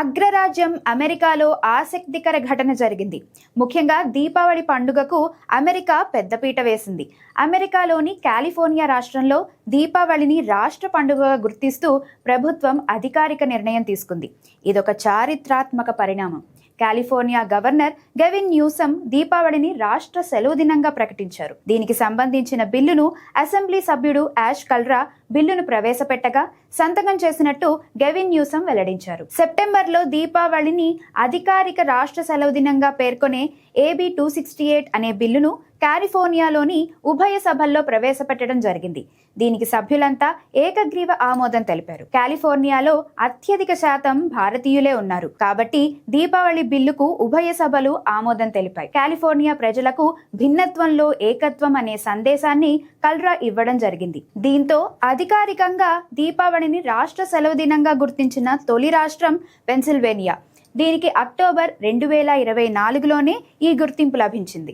అగ్రరాజ్యం అమెరికాలో ఆసక్తికర ఘటన జరిగింది. ముఖ్యంగా దీపావళి పండుగకు అమెరికా పెద్దపీట వేసింది. అమెరికాలోని కాలిఫోర్నియా రాష్ట్రంలో దీపావళిని రాష్ట్ర పండుగగా గుర్తిస్తూ ప్రభుత్వం అధికారిక నిర్ణయం తీసుకుంది. ఇదొక చారిత్రాత్మక పరిణామం. కాలిఫోర్నియా గవర్నర్ గెవిన్ న్యూసమ్ దీపావళిని రాష్ట్ర సెలవు దినంగా ప్రకటించారు. దీనికి సంబంధించిన బిల్లును అసెంబ్లీ సభ్యుడు యాష్ కల్రా బిల్లును ప్రవేశపెట్టగా సంతకం చేసినట్టు గెవిన్ న్యూసమ్ వెల్లడించారు. సెప్టెంబర్లో దీపావళిని అధికారిక రాష్ట్ర సెలవు దినంగా పేర్కొనే ఏబీ టూ సిక్స్టీ ఎయిట్ అనే బిల్లును కాలిఫోర్నియాలోని ఉభయ సభల్లో ప్రవేశపెట్టడం జరిగింది. దీనికి సభ్యులంతా ఏకగ్రీవ ఆమోదం తెలిపారు. కాలిఫోర్నియాలో అత్యధిక శాతం భారతీయులే ఉన్నారు. కాబట్టి దీపావళి బిల్లుకు ఉభయ సభలు ఆమోదం తెలిపాయి. కాలిఫోర్నియా ప్రజలకు భిన్నత్వంలో ఏకత్వం అనే సందేశాన్ని కల్రా ఇవ్వడం జరిగింది. దీంతో అధికారికంగా దీపావళిని రాష్ట్ర సెలవు దినంగా గుర్తించిన తొలి రాష్ట్రం పెన్సిల్వేనియా. దీనికి అక్టోబర్ రెండు వేల ఇరవై నాలుగులోనే ఈ గుర్తింపు లభించింది.